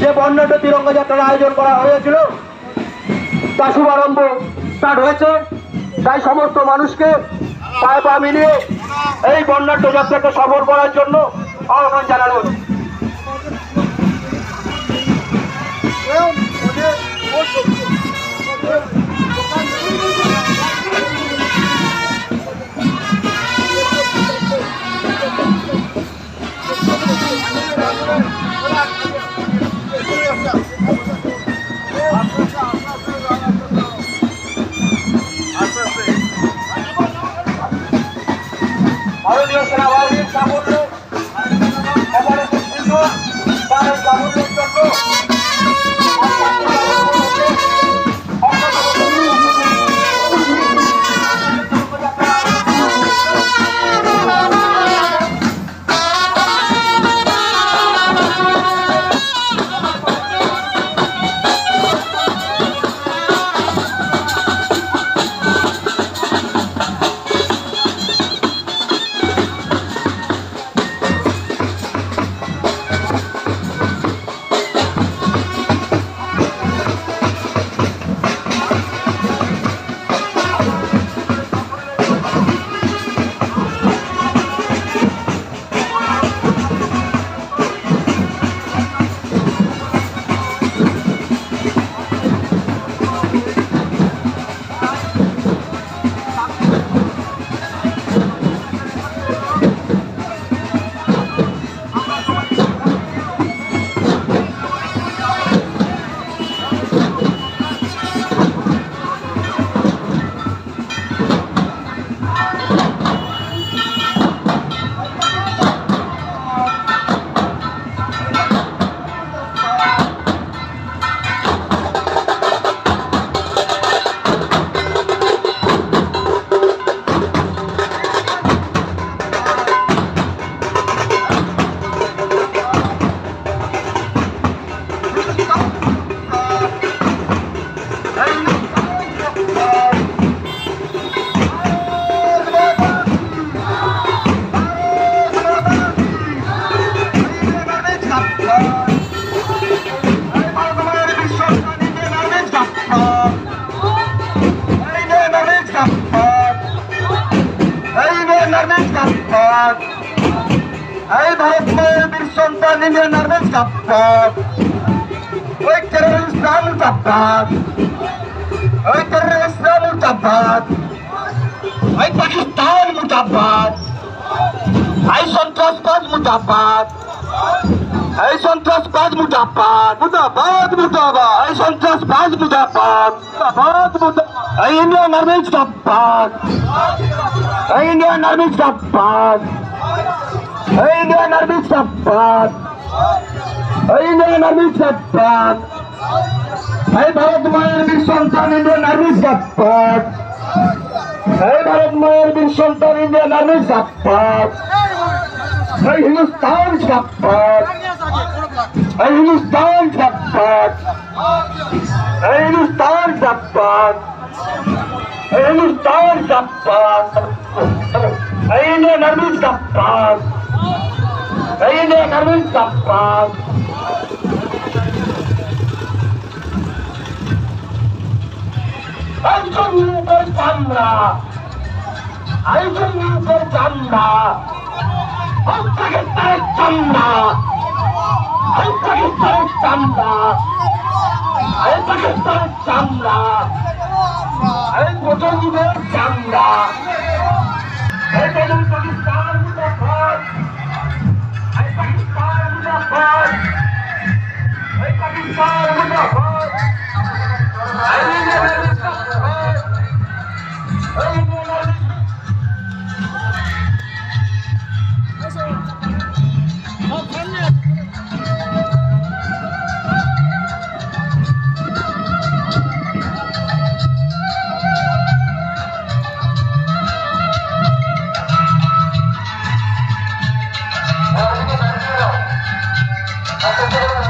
যে বর্ণাঢ্য তিরঙ্গ যাত্রার আয়োজন করা হয়েছিল, তা শুভারম্ভ স্টার্ট হয়েছে। তাই সমস্ত মানুষকে পায়ে পা মিলিয়ে এই বর্ণাঢ্য যাত্রাকে সফর করার জন্য আহ্বান জানানো সাফল্য। Operation Sindhu তার এই সাফল্যের জন্য এই ভারত মায়ের বীর সন্তান ইন্ডিয়ান আর্মির কাপ্তান ওই কেরল ইসলাম কাপ্তান ওই কেরল ইসলাম মুর্দাবাদ ওই পাকিস্তান মুর্দাবাদ এই সন্ত্রাসবাদ মুর্দাবাদ এই সন্ত্রাসবাদ মুর্দাবাদ মুর্দাবাদ মুর্দাবাদ এই সন্ত্রাসবাদ মুর্দাবাদ মুর্দাবাদ মুর্দাবাদ এই ইন্ডিয়ান আর্মি জিন্দাবাদ এই ইন্ডিয়ান আর্মি জিন্দাবাদ Army জিন্দাবাদ এই ইন্ডিয়ান আর্মি জিন্দাবাদ এই ভারত মায়ের বীর সন্তান ইন্ডিয়ান আর্মি জিন্দাবাদ এই ভারত মায়ের বীর সন্তান ইন্ডিয়ান আর্মি জিন্দাবাদ এই হিন্দুস্তান জিন্দাবাদ এই হিন্দুস্তান জিন্দাবাদ এই হিন্দুস্তান জিন্দাবাদ এই হিন্দুস্তান জিন্দাবাদ এই ইন্ডিয়ান আর্মি জিন্দাবাদ এই ইন্ডিয়ান আর্মি জিন্দাবাদ একজন উপর চামড়া একজন উপর চামড়া পাকিস্তানের চামড়া এই পাকিস্তানের চামড়া এই পাকিস্তানের চামড়া এই মুসলমানের চামড়া Gracias.